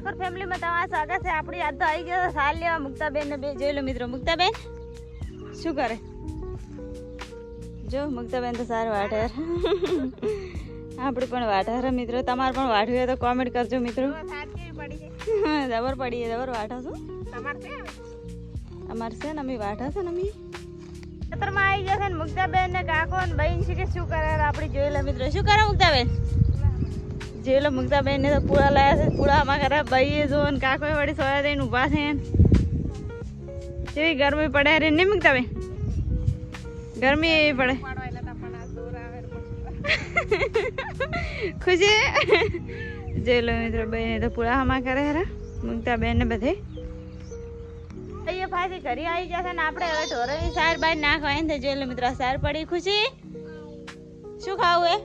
ઠાકોર ફેમિલીમાં તમારા સ્વાગત છે. આપણી યાદ તો આવી ગયો સાલ લેવા મુક્તાબેન ને બે જોઈ લો મિત્રો. મુક્તાબેન શું કરે? જો મુક્તાબેન તો સારું વાઢાર આપણી પણ વાઢાર મિત્રો. તમારે પણ વાઢવું હોય તો કોમેન્ટ કરજો મિત્રો. જબર પડી જબર વાઢા છો? અમારે છે ને અમે વાઢા છે ને અમે? ખેતરમાં આવી જશે ને મુક્તાબેન ને કાકો ને બહેન છે કે શું કરે? આપણે જોઈ લો મિત્રો. શું કરો મુક્તાબેન? જોઈ લો મુક્તાબેન ને તો પૂળા લાયા છે. પૂળામાં ખરા ભાઈએ જો ને કાકો વળી સોયા થઈને ઊભા છે કેવી ગરમી પડે રે નહીં મુક્તાબેન? ગરમી એવી પડે. ખુશી જે લો મિત્રો બેન તો પૂળામાં કરે હરા મુક્તાબેન ને બધે. પાછી ઘરે આવી જશે ને આપણે હવે ઢોરોની સાર બાર ને મિત્રો સાર પડી ખુશી. શું ખાવું એ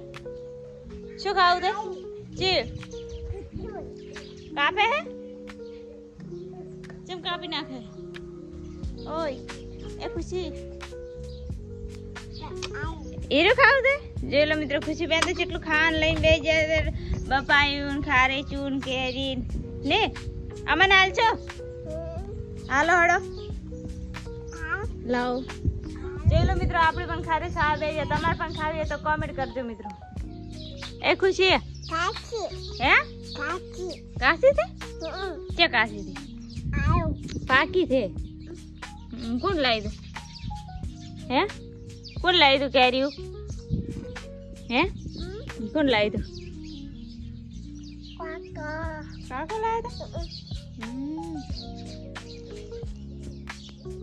શું ખાવું તે જી કાપે હે ચમ કાપી નાખે ઓય એ ખુશી એરું ખાવ દે જોઈ લો મિત્રો ખુશી બેન તો જેટલું ખાન લઈને બે જાય બપાયું ખારે ચૂન કેરી ને અમને હાલશો હાલો હડો લાવો જોઈ લો મિત્રો આપણે પણ ખારી સા બે છે તમારે પણ ખાવી તો કોમેન્ટ કરજો મિત્રો એ ખુશી હે? કાશી છે? કે કાશી છે? પાકી છે. કોણ લાવી દે હે? કોણ લાવી દઉં કેરીયું હે કોણ લાવી દઉં કાકો લાવી દો હમ.